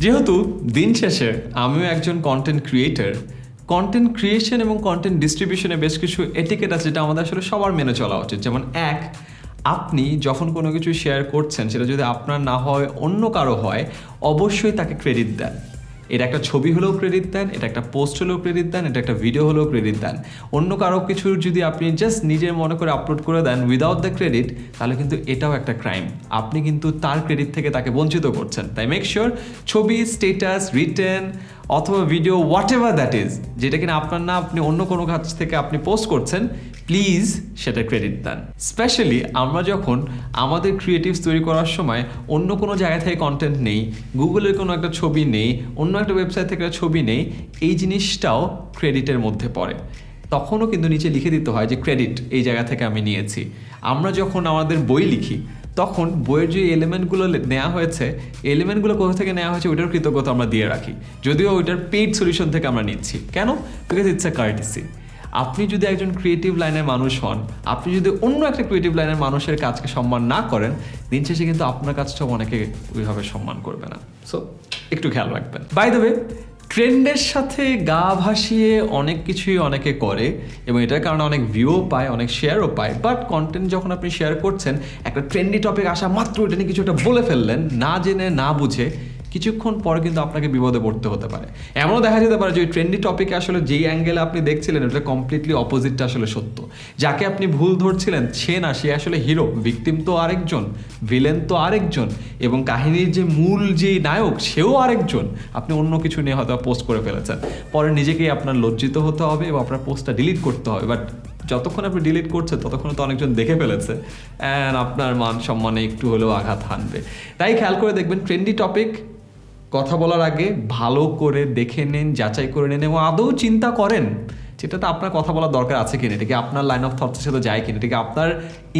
যেহেতু দিন শেষে আমিও একজন কন্টেন্ট ক্রিয়েটার কন্টেন্ট ক্রিয়েশন এবং কন্টেন্ট ডিস্ট্রিবিউশনে বেশ কিছু এটিকেট আছে যেটা আমাদের আসলে সবার মেনে চলা উচিত। যেমন এক, আপনি যখন কোনো কিছু শেয়ার করছেন, সেটা যদি আপনার না হয়, অন্য কারও হয়, অবশ্যই তাকে ক্রেডিট দেন। এটা একটা ছবি হলেও ক্রেডিট দেন, এটা একটা পোস্ট হলেও ক্রেডিট দেন, এটা একটা ভিডিও হলেও ক্রেডিট দেন। অন্য কারও কিছু যদি আপনি জাস্ট নিজের মনে করে আপলোড করে দেন উইদাউট দ্য ক্রেডিট তাহলে কিন্তু এটাও একটা ক্রাইম আপনি কিন্তু তার ক্রেডিট থেকে তাকে বঞ্চিত করছেন। তাই মেক শিওর ছবি স্টেটাস রিটেন অথবা video whatever that is যেটা কিনা আপনার না, আপনি অন্য কোনো কাছ থেকে আপনি পোস্ট করছেন প্লিজ সেটা ক্রেডিট দেন। স্পেশালি আমরা যখন আমাদের ক্রিয়েটিভস তৈরি করার সময় অন্য কোনো জায়গা থেকে কন্টেন্ট নেই গুগলের কোনো একটা ছবি নেই, অন্য একটা ওয়েবসাইট থেকে একটা ছবি নেই, এই জিনিসটাও ক্রেডিটের মধ্যে পড়ে। তখনও কিন্তু নিচে লিখে দিতে হয় যে ক্রেডিট এই জায়গা থেকে আমি নিয়েছি। আমরা যখন আমাদের বই লিখি তখন বইয়ের যে এলিমেন্টগুলো নেওয়া হয়েছে এলিমেন্টগুলো কোথা থেকে নেওয়া হয়েছে ওইটার কৃতজ্ঞতা আমরা দিয়ে রাখি। যদিও ওইটার পেইড সলিউশন থেকে আমরা নিচ্ছি। কেন? বিকজ ইটস এ কার্টিসি আপনি যদি একজন ক্রিয়েটিভ লাইনের মানুষ হন, আপনি যদি অন্য একটা ক্রিয়েটিভ লাইনের মানুষের কাজকে সম্মান না করেন, দিন শেষে কিন্তু আপনার কাজটাও অনেকে ওইভাবে সম্মান করবে না। সো একটু খেয়াল রাখবেন। বাই দ্য ট্রেন্ডের সাথে গা ভাসিয়ে অনেক কিছুই অনেকে করে এবং এটার কারণে অনেক ভিউও পায়, অনেক শেয়ারও পায়। বাট কন্টেন্ট যখন আপনি শেয়ার করছেন, একটা ট্রেন্ডি টপিক আসা মাত্র এটা নিয়ে কিছু একটা বলে ফেললেন, না জেনে, না বুঝে কিছুক্ষণ পর কিন্তু আপনাকে বিপদে পড়তে হতে পারে। এমনও দেখা যেতে পারে যে ওই ট্রেন্ডি টপিকে আসলে যেই অ্যাঙ্গেলে আপনি দেখছিলেন, ওটা কমপ্লিটলি অপোজিটটা আসলে সত্য। যাকে আপনি ভুল ধরছিলেন, সে না, সে আসলে হিরো ভিকটিম তো আরেকজন ভিলেন তো আরেকজন, এবং কাহিনীর যে মূল যে নায়ক, সেও আরেকজন। আপনি অন্য কিছু নিয়ে হয়তো পোস্ট করে ফেলেছেন। পরে নিজেকেই আপনার লজ্জিত হতে হবে এবং আপনার পোস্টটা ডিলিট করতে হবে। বাট যতক্ষণ আপনি ডিলিট করছেন, ততক্ষণ তো অনেকজন দেখে ফেলেছে। অ্যান্ড আপনার মান সম্মানে একটু হলেও আঘাত হানবে। তাই খেয়াল করে দেখবেন ট্রেন্ডি টপিক কথা বলার আগে ভালো করে দেখে নেন, যাচাই করে নেন এবং আদৌ চিন্তা করেন সেটাতে আপনার কথা বলার দরকার আছে কিনা, এটা কি আপনার লাইন অফ থটসের সাথে যায় কিনা, এটা কি আপনার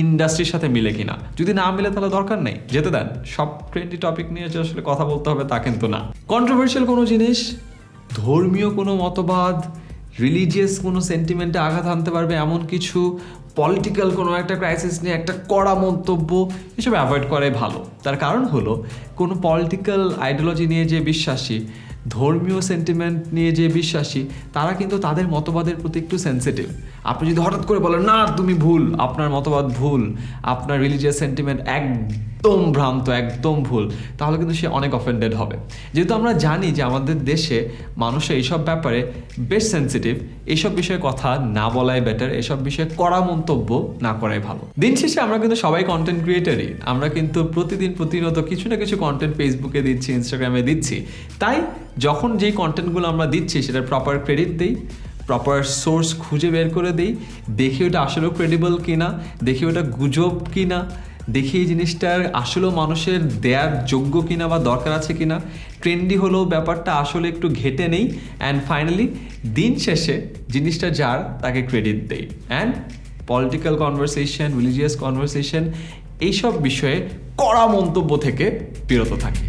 ইন্ডাস্ট্রির সাথে মিলে কিনা? যদি না মিলে তাহলে দরকার নেই, যেতে দেন। সব ট্রেন্ডি টপিক নিয়ে যে আসলে কথা বলতে হবে তা কিন্তু না। কন্ট্রোভার্সিয়াল কোনো জিনিস, ধর্মীয় কোনো মতবাদ রিলিজিয়াস কোনো সেন্টিমেন্টে আঘাত আনতে পারবে এমন কিছু পলিটিক্যাল কোনো একটা ক্রাইসিস নিয়ে একটা কড়া মন্তব্য এসব অ্যাভয়েড করাই ভালো। তার কারণ হলো, কোনো পলিটিক্যাল আইডিওলজি নিয়ে যে বিশ্বাসী, ধর্মীয় সেন্টিমেন্ট নিয়ে যে বিশ্বাসী, তারা কিন্তু তাদের মতবাদের প্রতি একটু সেন্সিটিভ আপনি যদি হঠাৎ করে বলেন, না, তুমি ভুল, আপনার মতবাদ ভুল, আপনার রিলিজিয়াস সেন্টিমেন্ট একদম ভ্রান্ত, একদম ভুল, তাহলে কিন্তু সে অনেক অফেন্ডেড হবে। যেহেতু আমরা জানি যে আমাদের দেশে মানুষের এইসব ব্যাপারে বেশ সেন্সিটিভ এইসব বিষয়ে কথা না বলাই বেটার এসব বিষয়ে কড়া মন্তব্য না করাই ভালো। দিন শেষে আমরা কিন্তু সবাই কন্টেন্ট ক্রিয়েটারই আমরা কিন্তু প্রতিদিন প্রতিনিয়ত কিছু না কিছু কন্টেন্ট ফেসবুকে দিচ্ছি ইনস্টাগ্রামে দিচ্ছি। তাই যখন যেই কন্টেন্টগুলো আমরা দিচ্ছি, সেটার প্রপার ক্রেডিট দিই প্রপার সোর্স খুঁজে বের করে দিই, দেখি ওটা আসলেও ক্রেডিবল কিনা, দেখি ওটা গুজব কিনা দেখি এই জিনিসটার আসলেও মানুষের দেয়ার যোগ্য কিনা বা দরকার আছে কিনা। ট্রেন্ডি হলেও ব্যাপারটা আসলে একটু ঘেটে নেই। অ্যান্ড ফাইনালি দিন শেষে জিনিসটা যার, তাকে ক্রেডিট দেই। And political conversation religious conversation এইসব বিষয়ে কড়া মন্তব্য থেকে বিরত থাকি।